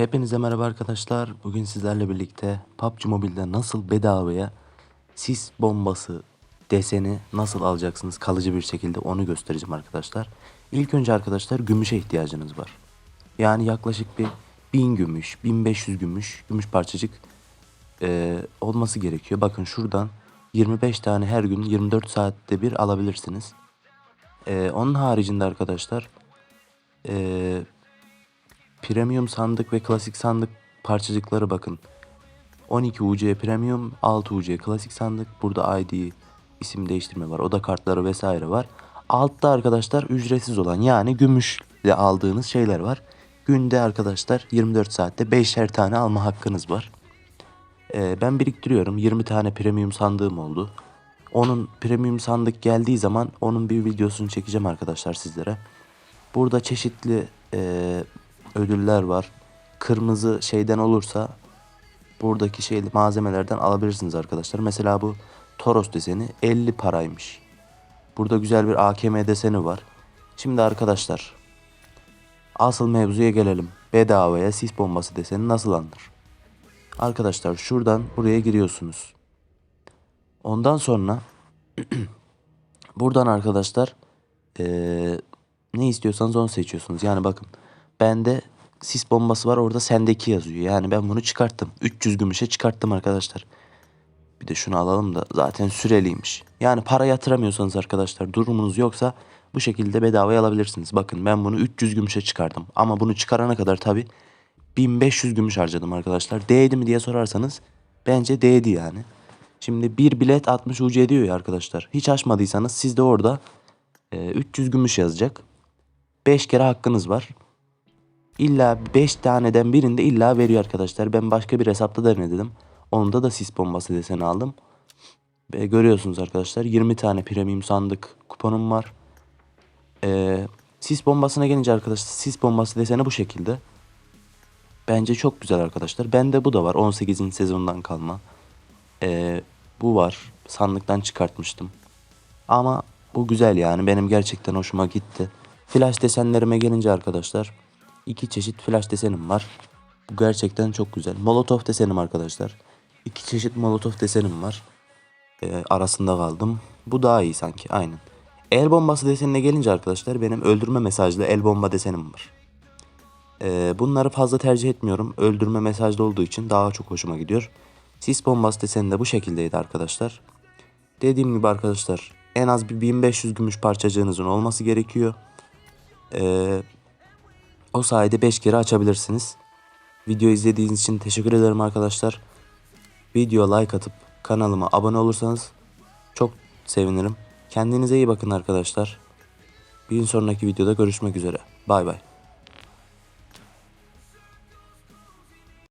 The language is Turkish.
Hepinize merhaba arkadaşlar. Bugün sizlerle birlikte PUBG Mobile'de nasıl bedavaya sis bombası deseni nasıl alacaksınız kalıcı bir şekilde onu göstereceğim arkadaşlar. İlk önce arkadaşlar gümüşe ihtiyacınız var. Yani yaklaşık bir 1000 gümüş, 1500 gümüş, gümüş parçacık eee, olması gerekiyor. Bakın şuradan 25 tane her gün 24 saatte bir alabilirsiniz. Eee, onun haricinde arkadaşlar eee Premium sandık ve klasik sandık parçacıkları bakın. 12 UC Premium, 6 UC klasik sandık. Burada ID isim değiştirme var. Oda kartları vesaire var. Altta arkadaşlar ücretsiz olan yani gümüşle aldığınız şeyler var. Günde arkadaşlar 24 saatte 5'er tane alma hakkınız var. Ee, ben biriktiriyorum. 20 tane premium sandığım oldu. Onun premium sandık geldiği zaman onun bir videosunu çekeceğim arkadaşlar sizlere. Burada çeşitli eee, ödüller var. Kırmızı şeyden olursa buradaki şey malzemelerden alabilirsiniz arkadaşlar. Mesela bu Toros deseni 50 paraymış. Burada güzel bir AKM deseni var. Şimdi arkadaşlar asıl mevzuya gelelim. Bedavaya sis bombası deseni nasıl alınır? Arkadaşlar şuradan buraya giriyorsunuz. Ondan sonra buradan arkadaşlar eee, ne istiyorsanız onu seçiyorsunuz. Yani bakın bende sis bombası var orada sendeki yazıyor. Yani ben bunu çıkarttım. 300 gümüşe çıkarttım arkadaşlar. Bir de şunu alalım da zaten süreliymiş. Yani para yatıramıyorsanız arkadaşlar durumunuz yoksa bu şekilde bedavaya alabilirsiniz. Bakın ben bunu 300 gümüşe çıkardım. Ama bunu çıkarana kadar tabi 1500 gümüş harcadım arkadaşlar. Değdi mi diye sorarsanız bence değdi yani. Şimdi bir bilet 60 UC diyor ya arkadaşlar. Hiç açmadıysanız siz de orada e, 300 gümüş yazacak. 5 kere hakkınız var. İlla 5 taneden birinde illa veriyor arkadaşlar. Ben başka bir hesapta da denedim. Onda da sis bombası deseni aldım. Ve görüyorsunuz arkadaşlar 20 tane premium sandık kuponum var. Ee, sis bombasına gelince arkadaşlar sis bombası deseni bu şekilde. Bence çok güzel arkadaşlar. Bende bu da var 18. sezondan kalma. Ee, bu var. Sandıktan çıkartmıştım. Ama bu güzel yani benim gerçekten hoşuma gitti. Flash desenlerime gelince arkadaşlar iki çeşit flash desenim var. Bu gerçekten çok güzel. Molotov desenim arkadaşlar. İki çeşit molotov desenim var. Ee, arasında kaldım. Bu daha iyi sanki aynen. El bombası desenine gelince arkadaşlar benim öldürme mesajlı el bomba desenim var. Ee, bunları fazla tercih etmiyorum. Öldürme mesajlı olduğu için daha çok hoşuma gidiyor. Sis bombası deseni de bu şekildeydi arkadaşlar. Dediğim gibi arkadaşlar en az bir 1500 gümüş parçacığınızın olması gerekiyor. Ee, o sayede 5 kere açabilirsiniz. Video izlediğiniz için teşekkür ederim arkadaşlar. Video like atıp kanalıma abone olursanız çok sevinirim. Kendinize iyi bakın arkadaşlar. Bir sonraki videoda görüşmek üzere. Bay bay.